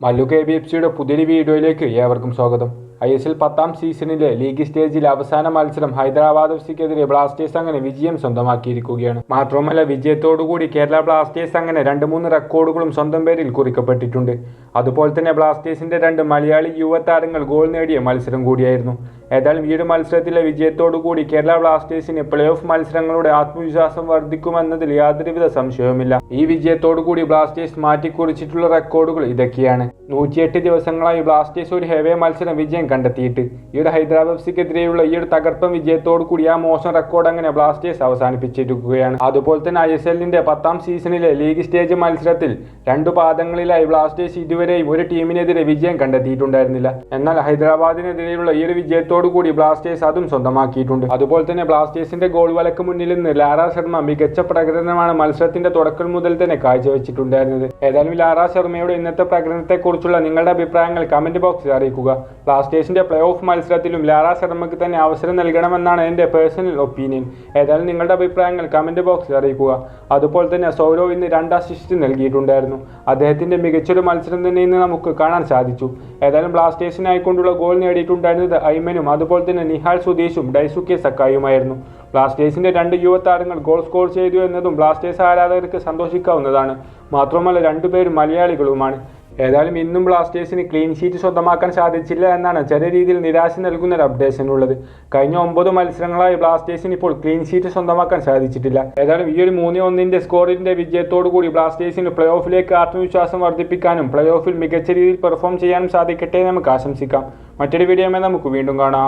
Mallu K B F സിയുടെ പുതിയൊരു വീഡിയോയിലേക്ക് ഏവർക്കും സ്വാഗതം. ഐ എസ് എൽ പത്താം സീസണിലെ ലീഗ് സ്റ്റേജിലെ അവസാന മത്സരം ഹൈദരാബാദ് എഫ് സിക്കെതിരെ ബ്ലാസ്റ്റേഴ്സ് അങ്ങനെ വിജയം സ്വന്തമാക്കിയിരിക്കുകയാണ്. മാത്രമല്ല വിജയത്തോടുകൂടി കേരള ബ്ലാസ്റ്റേഴ്സ് അങ്ങനെ രണ്ട് മൂന്ന് റെക്കോർഡുകളും സ്വന്തം പേരിൽ കുറിക്കപ്പെട്ടിട്ടുണ്ട്. അതുപോലെ തന്നെ ബ്ലാസ്റ്റേഴ്സിന്റെ രണ്ട് മലയാളി യുവതാരങ്ങൾ ഗോൾ നേടിയ മത്സരം കൂടിയായിരുന്നു. ഏതായാലും ഈ ഒരു മത്സരത്തിലെ വിജയത്തോടുകൂടി കേരള ബ്ലാസ്റ്റേഴ്സിന് പ്ലേ ഓഫ് മത്സരങ്ങളുടെ ആത്മവിശ്വാസം വർദ്ധിക്കുമെന്നതിൽ യാതൊരുവിധ സംശയവുമില്ല. ഈ വിജയത്തോടുകൂടി ബ്ലാസ്റ്റേഴ്സ് മാറ്റിക്കുറിച്ചിട്ടുള്ള റെക്കോർഡുകൾ ഇതൊക്കെയാണ്. നൂറ്റിയെട്ട് ദിവസങ്ങളായി ബ്ലാസ്റ്റേഴ്സ് ഒരു ഹെവേ മത്സരം വിജയം കണ്ടെത്തിയിട്ട്. ഈ ഒരു ഹൈദരാബാദ് എഫ്സിക്കെതിരെയുള്ള ഈ ഒരു തകർപ്പൻ വിജയത്തോടു കൂടി ആ മോശം റെക്കോർഡ് അങ്ങനെ ബ്ലാസ്റ്റേഴ്സ് അവസാനിപ്പിച്ചിരിക്കുകയാണ്. അതുപോലെ തന്നെ ഐ എസ് എല്ലിന്റെ പത്താം സീസണിലെ ലീഗ് സ്റ്റേജ് മത്സരത്തിൽ രണ്ടു പാദങ്ങളിലായി ബ്ലാസ്റ്റേഴ്സ് ഇതുവരെയും ഒരു ടീമിനെതിരെ വിജയം കണ്ടെത്തിയിട്ടുണ്ടായിരുന്നില്ല. എന്നാൽ ഹൈദരാബാദിനെതിരെയുള്ള ഈ ഒരു വിജയത്തോടു കൂടി ബ്ലാസ്റ്റേഴ്സ് അതും സ്വന്തമാക്കിയിട്ടുണ്ട്. അതുപോലെ തന്നെ ബ്ലാസ്റ്റേഴ്സിന്റെ ഗോൾ വലക്ക് മുന്നിൽ നിന്ന് ലാറ ശർമ്മ മികച്ച പ്രകടനമാണ് മത്സരത്തിന്റെ തുടക്കം മുതൽ തന്നെ കാഴ്ചവെച്ചിട്ടുണ്ടായിരുന്നത്. ഏതായാലും ലാറ ശർമ്മയുടെ ഇന്നത്തെ പ്രകടനത്തെക്കുറിച്ചുള്ള നിങ്ങളുടെ അഭിപ്രായങ്ങൾ കമന്റ് ബോക്സിൽ അറിയിക്കുക. ബ്ലാസ്റ്റേഴ്സിന്റെ പ്ലേ ഓഫ് മത്സരത്തിലും ലാറ ശർമ്മയ്ക്ക് തന്നെ അവസരം നൽകണമെന്നാണ് എന്റെ പേഴ്സണൽ ഒപ്പീനിയൻ ഏതായാലും നിങ്ങളുടെ അഭിപ്രായങ്ങൾ കമന്റ് ബോക്സിൽ അറിയിക്കുക. അതുപോലെ തന്നെ സൗരവ് ഇന്ന് രണ്ട് അസിസ്റ്റ് നൽകിയിട്ടുണ്ടായിരുന്നു. അദ്ദേഹത്തിന്റെ മികച്ചൊരു മത്സരം തന്നെ ഇന്ന് നമുക്ക് കാണാൻ സാധിച്ചു. ഏതായാലും ബ്ലാസ്റ്റേഴ്സിനായിക്കൊണ്ടുള്ള ഗോൾ നേടിയിട്ടുണ്ടായിരുന്നത് ഐമനും അതുപോലെ തന്നെ നിഹാൽ സുധീഷും ഡൈസുക്കെ സക്കായുമായിരുന്നു. ബ്ലാസ്റ്റേഴ്സിന്റെ രണ്ട് യുവതാരങ്ങൾ ഗോൾ സ്കോർ ചെയ്തു എന്നതും ബ്ലാസ്റ്റേഴ്സ് ആരാധകർക്ക് സന്തോഷിക്കാവുന്നതാണ്. മാത്രമല്ല രണ്ടുപേരും മലയാളികളുമാണ്. ഏതായാലും ഇന്നും ബ്ലാസ്റ്റേഴ്സിന് ക്ലീൻ ഷീറ്റ് സ്വന്തമാക്കാൻ സാധിച്ചില്ല എന്നാണ് ചെറിയ രീതിയിൽ നിരാശ നൽകുന്ന ഒരു അപ്ഡേഷൻ ഉള്ളത്. കഴിഞ്ഞ ഒമ്പത് മത്സരങ്ങളായി ബ്ലാസ്റ്റേഴ്സിന് ഇപ്പോൾ ക്ലീൻ ഷീറ്റ് സ്വന്തമാക്കാൻ സാധിച്ചിട്ടില്ല. ഏതായാലും ഈ ഒരു മൂന്ന് ഒന്നിന്റെ സ്കോറിന്റെ വിജയത്തോടു കൂടി ബ്ലാസ്റ്റേഴ്സിന് പ്ലേ ഓഫിലേക്ക് ആത്മവിശ്വാസം വർദ്ധിപ്പിക്കാനും പ്ലേ ഓഫിൽ മികച്ച രീതിയിൽ പെർഫോം ചെയ്യാനും സാധിക്കട്ടെ നമുക്ക് ആശംസിക്കാം. മറ്റൊരു വീഡിയോ നമുക്ക് വീണ്ടും കാണാം.